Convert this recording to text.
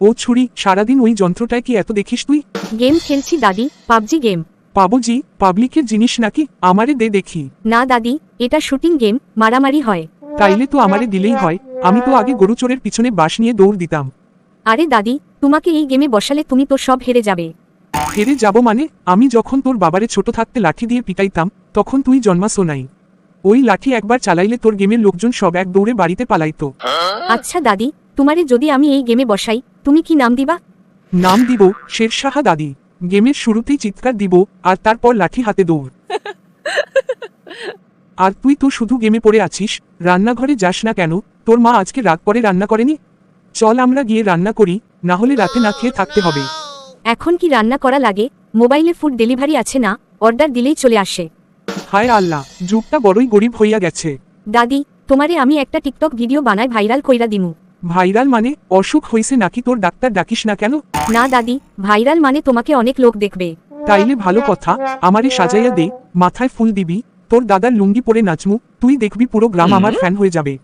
ও ছুরি সারাদিন ওই যন্ত্রটায় কি এত দেখিস তুই? গেম খেলছি দাদি পাবজি গেম। পাবজি পাবলিকের জিনিস নাকি? আমারে দে দেখি। না দাদি এটা শুটিং গেম মারামারি হয়। তাইলে তো আমারে দিলেই হয়। আমি তো আগে গরু চোরের পিছনে বাঁশ নিয়ে দৌড় দিতাম। আরে দাদি তোমাকে এই গেমে বসালে তুমি তো সব হেরে যাবে। হেরে যাব মানে? আমি যখন তোর বাবারে ছোট থাকতে লাঠি দিয়ে পিটাইতাম তখন তুই জন্মাসো নাই। ওই লাঠি একবার চালাইলে তোর গেমের লোকজন সব এক দৌড়ে বাড়িতে পালাইতো। আচ্ছা দাদি তোমারে যদি আমি এই গেমে বসাই তুমি কি নাম দিবা? নাম দিব শেরশাহা দাদি। গেমের শুরুতেই চিৎকার দিব আর তারপর লাঠি হাতে দৌড়। আর তুই তো শুধু গেমে পড়ে আছিস রান্নাঘরে যাস না কেন? তোর মা আজকে রাগ করে রান্না করেনি? চল আমরা গিয়ে রান্না করি না হলে রাতে না খেয়ে থাকতে হবে। এখন কি রান্না করা লাগে? মোবাইলে ফুড ডেলিভারি আছে না? অর্ডার দিলেই চলে আসে। হায় আল্লাহ যুগটা বড়ই গরিব হইয়া গেছে। দাদি তোমারে আমি একটা টিকটক ভিডিও বানায় ভাইরাল কইরা দিমু। ভাইরাল মানে অসুখ হয়েছে নাকি তোর ডাক্তার ডাকিস না কেন? না দাদি ভাইরাল মানে তোমাকে অনেক লোক দেখবে। তাইলে ভালো কথা আমারে সাজাইয়া দে মাথায় ফুল দিবি তোর দাদার লুঙ্গি পরে নাচমু তুই দেখবি পুরো গ্রাম আমার ফ্যান হয়ে যাবে।